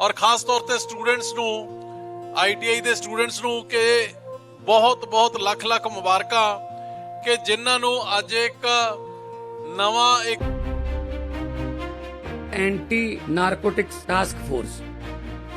ਔਰ ਖਾਸ ਤੌਰ ਤੇ ਸਟੂਡੈਂਟਸ ਨੂੰ ਆਈਟੀਆਈ ਦੇ ਸਟੂਡੈਂਟਸ ਨੂੰ ਕਿ ਬਹੁਤ ਬਹੁਤ ਲੱਖ ਲੱਖ ਮੁਬਾਰਕਾਂ ਕਿ ਜਿਨ੍ਹਾਂ ਨੂੰ ਅੱਜ ਇੱਕ ਨਵਾਂ ਇੱਕ anti narcotics task force,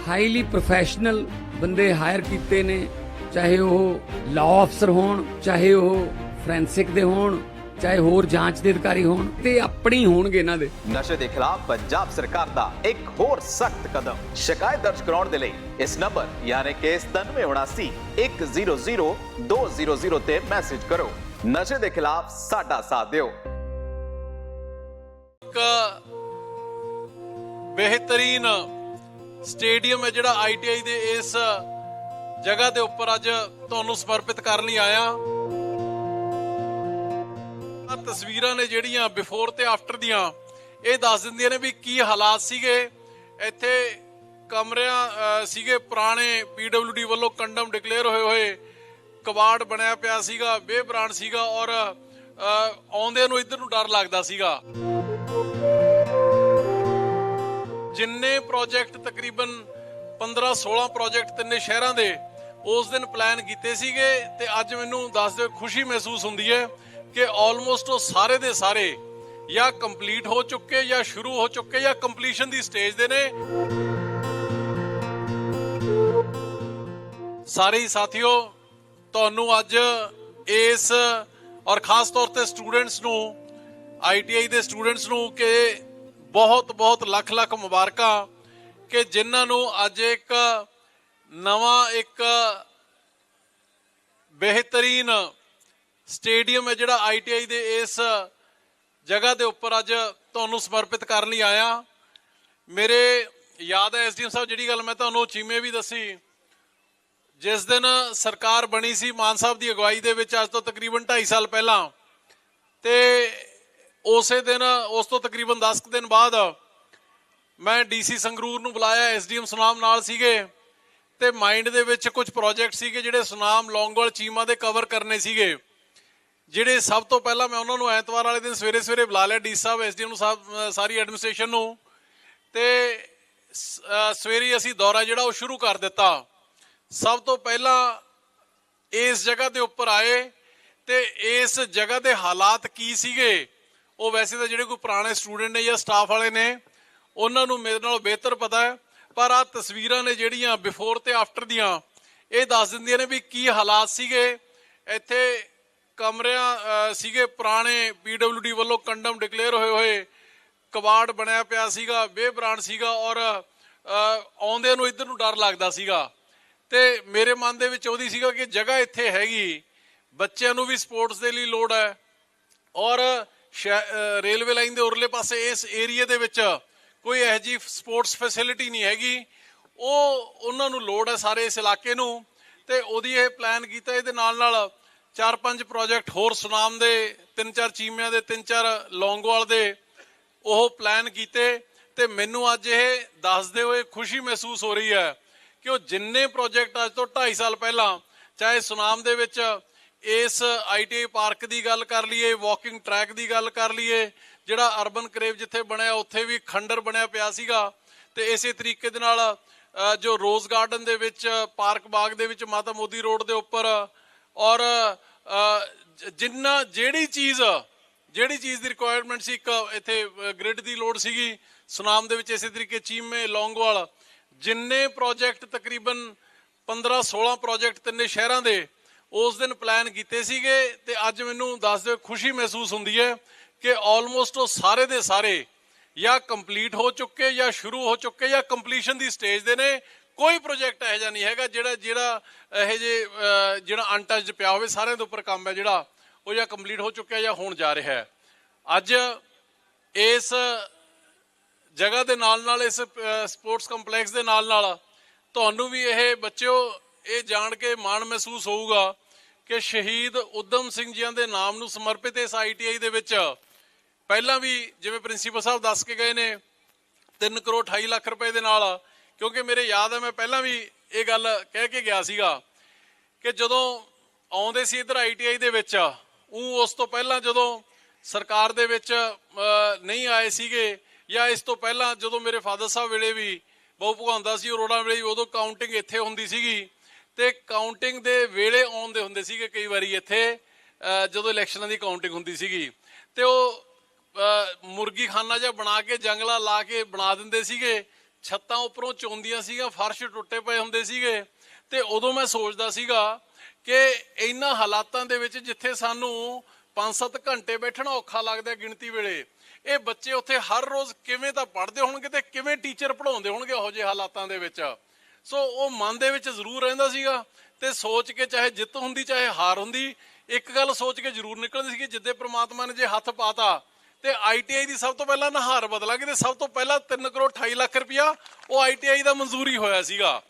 highly professional ਬੰਦੇ ਹਾਇਰ ਕੀਤੇ ਨੇ, ਚਾਹੇ ਉਹ ਲਾਅ ਅਫਸਰ ਹੋਣ, ਚਾਹੇ ਉਹ ਫੋਰੈਂਸਿਕ ਦੇ ਹੋਣ ਚਾਹੇ ਹੋਰ ਜਾਂਚ ਦੇ ਅਧਿਕਾਰੀ ਹੋਣ ਤੇ ਆਪਣੀ ਹੋਣਗੇ ਇਹਨਾਂ ਦੇ। ਨਸ਼ੇ ਦੇ ਖਿਲਾਫ ਪੰਜਾਬ ਸਰਕਾਰ ਦਾ ਇੱਕ ਹੋਰ ਸਖਤ ਕਦਮ। ਸ਼ਿਕਾਇਤ ਦਰਜ ਕਰਾਉਣ ਦੇ ਲਈ ਇਸ ਨੰਬਰ ਯਾਨੀ ਕਿ 9779 100 200 ਤੇ ਮੈਸੇਜ ਕਰੋ। ਨਸ਼ੇ ਦੇ ਖਿਲਾਫ ਸਾਡਾ ਸਾਥ ਦਿਓ। ਇੱਕ ਬਿਹਤਰੀਨ ਸਟੇਡੀਅਮ ਹੈ ਜਿਹੜਾ ਆਈਟੀਆਈ ਦੇ ਇਸ ਜਗ੍ਹਾ ਦੇ ਉੱਪਰ ਅੱਜ ਤੁਹਾਨੂੰ ਸਮਰਪਿਤ ਕਰਨ ਲਈ ਆਇਆ। ਤਸਵੀਰਾਂ ਨੇ ਜਿਹੜੀਆਂ ਬਿਫੋਰ ਤੇ ਆਫਟਰ ਦੀਆਂ ਇਹ ਦੱਸ ਦਿੰਦੀਆਂ ਨੇ ਵੀ ਕੀ ਹਾਲਾਤ ਸੀਗੇ। ਇੱਥੇ ਕਮਰਿਆਂ ਸੀਗੇ ਪੁਰਾਣੇ ਪੀਡਬਲਯੂਡੀ ਵੱਲੋਂ ਕੰਡਮ ਡਿਕਲੇਅਰ ਹੋਏ ਹੋਏ। ਕਬਾੜ ਬਣਿਆ ਪਿਆ ਸੀਗਾ ਬੇਬ੍ਰਾਂਡ ਸੀਗਾ ਔਰ ਅਹ, ਆਉਂਦਿਆਂ ਨੂੰ ਇੱਧਰ ਨੂੰ ਡਰ ਲੱਗਦਾ ਸੀਗਾ। ਜਿੰਨੇ ਪ੍ਰੋਜੈਕਟ ਤਕਰੀਬਨ 15 16 ਪ੍ਰੋਜੈਕਟ ਤਿੰਨੇ ਸ਼ਹਿਰਾਂ ਦੇ ਉਸ ਦਿਨ ਪਲਾਨ ਕੀਤੇ ਸੀਗੇ ਤੇ ਅੱਜ ਮੈਨੂੰ ਦੱਸ ਦਿਓ ਖੁਸ਼ੀ ਮਹਿਸੂਸ ਹੁੰਦੀ ਹੈ ਕਿ ਆਲਮੋਸਟ ਉਹ ਸਾਰੇ ਦੇ ਸਾਰੇ ਜਾਂ ਕੰਪਲੀਟ ਹੋ ਚੁੱਕੇ ਜਾਂ ਸ਼ੁਰੂ ਹੋ ਚੁੱਕੇ ਜਾਂ ਕੰਪਲੀਸ਼ਨ ਦੀ ਸਟੇਜ ਦੇ ਨੇ। ਸਾਰੇ ਹੀ ਸਾਥੀਓ, ਤੁਹਾਨੂੰ ਅੱਜ ਇਸ ਔਰ ਖਾਸ ਤੌਰ ਤੇ ਸਟੂਡੈਂਟਸ ਨੂੰ ਆਈਟੀਆਈ ਦੇ ਸਟੂਡੈਂਟਸ ਨੂੰ ਕਿ ਬਹੁਤ ਬਹੁਤ ਲੱਖ ਲੱਖ ਮੁਬਾਰਕਾਂ ਕਿ ਜਿਨ੍ਹਾਂ ਨੂੰ ਅੱਜ ਇੱਕ ਨਵਾਂ, ਇੱਕ ਬਿਹਤਰੀਨ ਸਟੇਡੀਅਮ ਹੈ ਜਿਹੜਾ ਆਈਟੀਆਈ ਦੇ ਇਸ ਜਗ੍ਹਾ ਦੇ ਉੱਪਰ ਅੱਜ ਤੁਹਾਨੂੰ ਸਮਰਪਿਤ ਕਰਨ ਲਈ ਆਇਆ। ਮੇਰੇ ਯਾਦ ਹੈ ਐਸਡੀਐਮ ਸਾਹਿਬ, ਜਿਹੜੀ ਗੱਲ ਮੈਂ ਤੁਹਾਨੂੰ ਚੀਮੇ ਵੀ ਦੱਸੀ। ਜਿਸ ਦਿਨ ਸਰਕਾਰ ਬਣੀ ਸੀ ਮਾਨ ਸਾਹਿਬ ਦੀ ਅਗਵਾਈ ਦੇ ਵਿੱਚ, ਅੱਜ ਤੋਂ ਤਕਰੀਬਨ 2.5 ਸਾਲ ਪਹਿਲਾਂ। ਤੇ ਉਸੇ ਦਿਨ, ਉਸ ਤੋਂ ਤਕਰੀਬਨ 10 ਕੁ ਦਿਨ ਬਾਅਦ ਮੈਂ ਡੀਸੀ ਸੰਗਰੂਰ ਨੂੰ ਬੁਲਾਇਆ ਐਸਡੀਐਮ ਸੁਨਾਮ ਨਾਲ ਸੀਗੇ। ਤੇ ਮਾਈਂਡ ਦੇ ਵਿੱਚ ਕੁਝ ਪ੍ਰੋਜੈਕਟ ਸੀਗੇ ਜਿਹੜੇ ਸੁਨਾਮ, ਲੌਂਗਵਾਲ ਚੀਮਾ ਦੇ ਕਵਰ ਕਰਨੇ ਸੀਗੇ। ਜਿਹੜੇ ਸਭ ਤੋਂ ਪਹਿਲਾਂ ਮੈਂ ਉਹਨਾਂ ਨੂੰ ਐਤਵਾਰ ਵਾਲੇ ਦਿਨ ਸਵੇਰੇ ਸਵੇਰੇ ਬੁਲਾ ਲਿਆ, ਡੀ ਸਾਹਿਬ ਐਸਡੀਐਮ ਨੂੰ ਸਾਹਿਬ ਸਾਰੀ ਐਡਮਿਨਿਸਟ੍ਰੇਸ਼ਨ ਨੂੰ। ਤੇ ਸਵੇਰੇ ਅਸੀਂ ਦੌਰਾ ਜਿਹੜਾ ਉਹ ਸ਼ੁਰੂ ਕਰ ਦਿੱਤਾ। ਸਭ ਤੋਂ ਪਹਿਲਾਂ ਇਸ ਜਗ੍ਹਾ ਦੇ ਉੱਪਰ ਆਏ ਤੇ ਇਸ ਜਗ੍ਹਾ ਦੇ ਹਾਲਾਤ ਕੀ ਸੀਗੇ, ਉਹ ਵੈਸੇ ਤਾਂ ਜਿਹੜੇ ਕੋਈ ਪੁਰਾਣੇ ਸਟੂਡੈਂਟ ਨੇ ਜਾਂ ਸਟਾਫ ਵਾਲੇ ਨੇ, ਉਹਨਾਂ ਨੂੰ ਮੇਰੇ ਨਾਲੋਂ ਬਿਹਤਰ ਪਤਾ ਹੈ। ਪਰ ਆ ਤਸਵੀਰਾਂ ਨੇ ਜਿਹੜੀਆਂ ਬਿਫੋਰ ਤੇ ਆਫਟਰ ਦੀਆਂ, ਇਹ ਦੱਸ ਦਿੰਦੀਆਂ ਨੇ ਵੀ ਕੀ ਹਾਲਾਤ ਸੀਗੇ। ਇੱਥੇ ਕਮਰਿਆਂ ਸੀਗੇ ਪੁਰਾਣੇ ਪੀਡਬਲਯੂਡੀ ਵੱਲੋਂ ਕੰਡਮ ਡਿਕਲੇਅਰ ਹੋਏ ਹੋਏ। ਕਬਾੜ ਬਣਿਆ ਪਿਆ ਸੀਗਾ ਬੇਬ੍ਰਾਂਡ ਸੀਗਾ ਔਰ ਅਹ, ਆਉਂਦਿਆਂ ਨੂੰ ਇੱਧਰ ਨੂੰ ਡਰ ਲੱਗਦਾ ਸੀਗਾ। ਤੇ ਮੇਰੇ ਮਨ ਦੇ ਵਿੱਚ ਉਹਦੀ ਸੀਗਾ ਕਿ ਜਗ੍ਹਾ ਇੱਥੇ ਹੈਗੀ। ਬੱਚਿਆਂ ਨੂੰ ਵੀ ਸਪੋਰਟਸ ਦੇ ਲਈ ਲੋੜ ਹੈ। ਔਰ ਸ਼ਹਿ- ਰੇਲਵੇ ਲਾਈਨ ਦੇ ਉਰਲੇ ਪਾਸੇ ਇਸ ਏਰੀਆ ਦੇ ਵਿੱਚ ਕੋਈ ਇਹੋ ਜਿਹੀ ਸਪੋਰਟਸ ਫੈਸਿਲਿਟੀ ਨਹੀਂ ਹੈਗੀ। ਉਹ ਉਹਨਾਂ ਨੂੰ ਲੋੜ ਹੈ ਸਾਰੇ ਇਸ ਇਲਾਕੇ ਨੂੰ। ਤੇ ਉਹਦੀ ਇਹ ਪਲਾਨ ਕੀਤਾ ਇਹਦੇ ਨਾਲ ਨਾਲ ਚਾਰ ਪੰਜ ਪ੍ਰੋਜੈਕਟ ਹੋਰ ਸੁਨਾਮ ਦੇ ਤਿੰਨ ਚਾਰ ਚੀਮਿਆਂ ਦੇ ਤਿੰਨ ਚਾਰ ਲੌਂਗਵਾਲ ਦੇ ਉਹ ਪਲਾਨ ਕੀਤੇ ਤੇ ਮੈਨੂੰ ਅੱਜ ਇਹ ਦੱਸਦੇ ਹੋਏ ਖੁਸ਼ੀ ਮਹਿਸੂਸ ਹੋ ਰਹੀ ਹੈ ਕਿ ਉਹ ਜਿੰਨੇ ਪ੍ਰੋਜੈਕਟ ਅੱਜ ਤੋਂ 2.5 ਸਾਲ ਪਹਿਲਾਂ, ਚਾਹੇ ਸੁਨਾਮ ਦੇ ਵਿੱਚ ਇਸ ਆਈਟੀਆਈ ਪਾਰਕ ਦੀ ਗੱਲ ਕਰ ਲਈਏ ਵਾਕਿੰਗ ਟਰੈਕ ਦੀ ਗੱਲ ਕਰ ਲਈਏ, ਜਿਹੜਾ ਅਰਬਨ ਕਰੇਵ ਜਿੱਥੇ ਬਣਿਆ, ਉੱਥੇ ਵੀ ਖੰਡਰ ਬਣਿਆ ਪਿਆ ਸੀਗਾ ਤੇ ਇਸੇ ਤਰੀਕੇ ਦੇ ਨਾਲ ਜੋ ਰੋਜ਼ ਗਾਰਡਨ ਦੇ ਵਿੱਚ ਪਾਰਕ ਬਾਗ ਦੇ ਵਿੱਚ ਮਾਤਾ ਮੋਦੀ ਰੋਡ ਦੇ ਉੱਪਰ ਔਰ ਜਿੰਨਾ, ਜਿਹੜੀ ਚੀਜ਼ ਜਿਹੜੀ ਚੀਜ਼ ਦੀ ਰਿਕੁਆਇਰਮੈਂਟ ਸੀ, ਇੱਕ ਇੱਥੇ ਗ੍ਰਿਡ ਦੀ ਲੋੜ ਸੀਗੀ, ਸੁਨਾਮ ਦੇ ਵਿੱਚ ਇਸੇ ਤਰੀਕੇ, ਚੀਮੇ, ਲੌਂਗਵਾਲ, ਜਿੰਨੇ ਪ੍ਰੋਜੈਕਟ ਤਕਰੀਬਨ 15 16 ਪ੍ਰੋਜੈਕਟ ਤਿੰਨੇ ਸ਼ਹਿਰਾਂ ਦੇ, ਉਸ ਦਿਨ ਪਲਾਨ ਕੀਤੇ ਸੀਗੇ, ਤੇ ਅੱਜ ਮੈਨੂੰ ਦੱਸ ਦਿਓ, ਖੁਸ਼ੀ ਮਹਿਸੂਸ ਹੁੰਦੀ ਹੈ ਕਿ ਆਲਮੋਸਟ ਉਹ ਸਾਰੇ ਦੇ ਸਾਰੇ, ਜਾਂ ਕੰਪਲੀਟ ਹੋ ਚੁੱਕੇ, ਜਾਂ ਸ਼ੁਰੂ ਹੋ ਚੁੱਕੇ, ਜਾਂ ਕੰਪਲੀਸ਼ਨ ਦੀ ਸਟੇਜ ਦੇ ਨੇ ਕੋਈ ਪ੍ਰੋਜੈਕਟ ਇਹੋ ਜਿਹਾ ਨਹੀਂ ਹੈਗਾ ਜਿਹੜਾ ਜਿਹੜਾ ਇਹੋ ਜੇ ਜਿਹੜਾ ਅਨਟੱਚਡ ਪਿਆ ਹੋਵੇ, ਸਾਰਿਆਂ ਦੇ ਉੱਪਰ ਕੰਮ ਹੈ ਜਿਹੜਾ, ਉਹ ਜਾਂ ਕੰਪਲੀਟ ਹੋ ਚੁੱਕਿਆ ਜਾਂ ਹੋਣ ਜਾ ਰਿਹਾ ਹੈ। ਅੱਜ ਇਸ ਜਗ੍ਹਾ ਦੇ ਨਾਲ ਨਾਲ, ਇਸ ਸਪੋਰਟਸ ਕੰਪਲੈਕਸ ਦੇ ਨਾਲ ਨਾਲ ਤੁਹਾਨੂੰ ਵੀ ਇਹ ਬੱਚਿਓ, ਇਹ ਜਾਣ ਕੇ ਮਾਣ ਮਹਿਸੂਸ ਹੋਊਗਾ ਕਿ ਸ਼ਹੀਦ ਉਦਮ ਸਿੰਘ ਜੀਆਂ ਦੇ ਨਾਮ ਨੂੰ ਸਮਰਪਿਤ ਇਸ ਆਈਟੀਆਈ ਦੇ ਵਿੱਚ ਪਹਿਲਾਂ ਵੀ ਜਿਵੇਂ ਪ੍ਰਿੰਸੀਪਲ ਸਾਹਿਬ ਦੱਸ ਕੇ ਗਏ ਨੇ 3 ਕਰੋੜ 28 ਲੱਖ ਰੁਪਏ ਦੇ ਨਾਲ ਕਿਉਂਕਿ ਮੇਰੇ ਯਾਦ ਹੈ, ਮੈਂ ਪਹਿਲਾਂ ਵੀ ਇਹ ਗੱਲ ਕਹਿ ਕੇ ਗਿਆ ਸੀਗਾ ਕਿ ਜਦੋਂ ਆਉਂਦੇ ਸੀ ਇਧਰ ਆਈਟੀਆਈ ਦੇ ਵਿੱਚ, ਉਹ ਉਸ ਤੋਂ ਪਹਿਲਾਂ ਜਦੋਂ ਸਰਕਾਰ ਦੇ ਵਿੱਚ ਨਹੀਂ ਆਏ ਸੀਗੇ ਜਾਂ ਇਸ ਤੋਂ ਪਹਿਲਾਂ ਜਦੋਂ ਮੇਰੇ ਫਾਦਰ ਸਾਹਿਬ ਵੇਲੇ ਵੀ ਬਹੁ ਭਗਵਾਉਂਦਾ ਸੀ ਅਰੋੜਾ ਵੇਲੇ ਉਦੋਂ ਕਾਊਂਟਿੰਗ ਇੱਥੇ ਹੁੰਦੀ ਸੀਗੀ ਤੇ ਕਾਊਂਟਿੰਗ ਦੇ ਵੇਲੇ ਆਉਂਦੇ ਹੁੰਦੇ ਸੀਗੇ ਕਈ ਵਾਰੀ ਇੱਥੇ ਜਦੋਂ ਇਲੈਕਸ਼ਨਾਂ ਦੀ ਕਾਊਂਟਿੰਗ ਹੁੰਦੀ ਸੀਗੀ ਤੇ ਉਹ ਮੁਰਗੀ ਖਾਨਾ ਜਿਹਾ ਬਣਾ ਕੇ, ਜੰਗਲਾ ਲਾ ਕੇ ਬਣਾ ਦਿੰਦੇ ਸੀਗੇ ਛੱਤਾਂ ਉੱਪਰੋਂ ਚੋਂਦੀਆਂ ਸੀਗੀਆਂ, ਫਰਸ਼ ਟੁੱਟੇ ਪਏ ਹੁੰਦੇ ਸੀਗੇ। ਤੇ ਉਦੋਂ ਮੈਂ ਸੋਚਦਾ ਸੀਗਾ ਕਿ ਇਹਨਾਂ ਹਾਲਾਤਾਂ ਦੇ ਵਿੱਚ ਜਿੱਥੇ ਸਾਨੂੰ 5-7 ਘੰਟੇ ਬੈਠਣਾ ਔਖਾ ਲੱਗਦਾ ਗਿਣਤੀ ਵੇਲੇ, ਇਹ ਬੱਚੇ ਉੱਥੇ ਹਰ ਰੋਜ਼ ਕਿਵੇਂ ਤਾਂ ਪੜ੍ਹਦੇ ਹੋਣਗੇ ਤੇ ਕਿਵੇਂ ਟੀਚਰ ਪੜ੍ਹਾਉਂਦੇ ਹੋਣਗੇ ਉਹੋ ਜਿਹੇ ਹਾਲਾਤਾਂ ਦੇ ਵਿੱਚ। ਸੋ ਉਹ ਮਨ ਦੇ ਵਿੱਚ ਜ਼ਰੂਰ ਰਹਿੰਦਾ ਸੀਗਾ ਤੇ ਸੋਚ ਕੇ ਚਾਹੇ ਜਿੱਤ ਹੁੰਦੀ, ਚਾਹੇ ਹਾਰ ਹੁੰਦੀ, ਇੱਕ ਗੱਲ ਸੋਚ ਕੇ ਜ਼ਰੂਰ ਨਿਕਲਦੀ ਸੀ ਕਿ ਜਿੱਦੇ ਪ੍ਰਮਾਤਮਾ ਨੇ ਜੇ ਹੱਥ ਪਾਤਾ ਤੇ ਆਈਟੀਆਈ ਦੀ ਸਭ ਤੋਂ ਪਹਿਲਾਂ ਨਹਾਰ ਬਦਲਾਂਗੇ ਤੇ ਸਭ ਤੋਂ ਪਹਿਲਾਂ 3 ਕਰੋੜ 28 ਲੱਖ ਰੁਪਇਆ ਉਹ ਆਈਟੀਆਈ ਦਾ ਮਨਜ਼ੂਰੀ ਹੋਇਆ ਸੀਗਾ।